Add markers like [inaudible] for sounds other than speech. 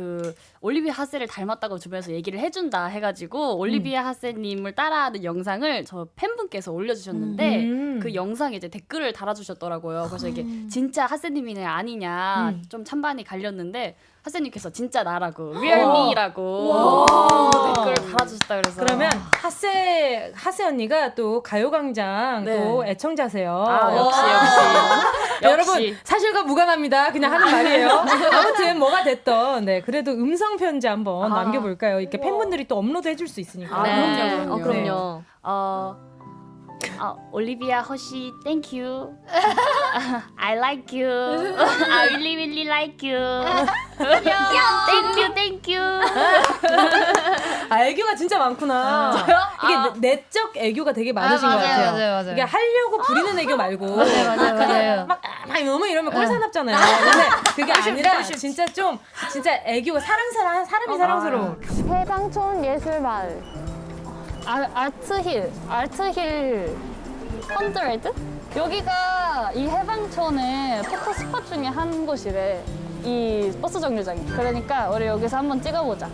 그 올리비아 하세를 닮았다고 주변에서 얘기를 해준다 해가지고 올리비아 하세님을 따라하는 영상을 저 팬분께서 올려주셨는데 음. 그 영상에 이제 댓글을 달아주셨더라고요. 그래서 이게 진짜 하세님이냐 아니냐 음. 좀 찬반이 갈렸는데 하세님께서 진짜 나라고 리얼미라고 댓글을 달아주셨다 그래서 그러면 하세 하세 언니가 또 가요광장 네. 또 애청자세요. 아 역시 역시 여러분. 사실과 무관합니다. 그냥 하는 말이에요. 아무튼 뭐가 됐던 네 그래도 음성 편지 한번 아. 남겨볼까요? 이렇게 팬분들이 또 업로드 해줄 수 있으니까. 아, 네. 그럼요, 그럼요. 어, 그럼요. 어, 어, 올리비아 허시, thank you. [laughs] I like you. [laughs] I really really like you. thank you, thank you. 아, 애교가 진짜 많구나. 이게 아. 내- 내적 애교가 되게 많으신 아, 것 맞아요, 같아요. 맞아요, 맞아요. 이게 하려고 부리는 애교 말고 맞아요, 맞아요, 맞아요. 막, 아, 막 너무 이러면 꼴사납잖아요. 근데 그게 아니라 진짜 좀 진짜 애교가 사랑사랑 사람이 사랑스러워. 해방촌 예술마을. 아, 아트힐 아트힐 헌드레드? 여기가 이 해방촌의 포토 스팟 중에 한 곳이래. 이 버스 정류장이. 그러니까 우리 여기서 한번 찍어보자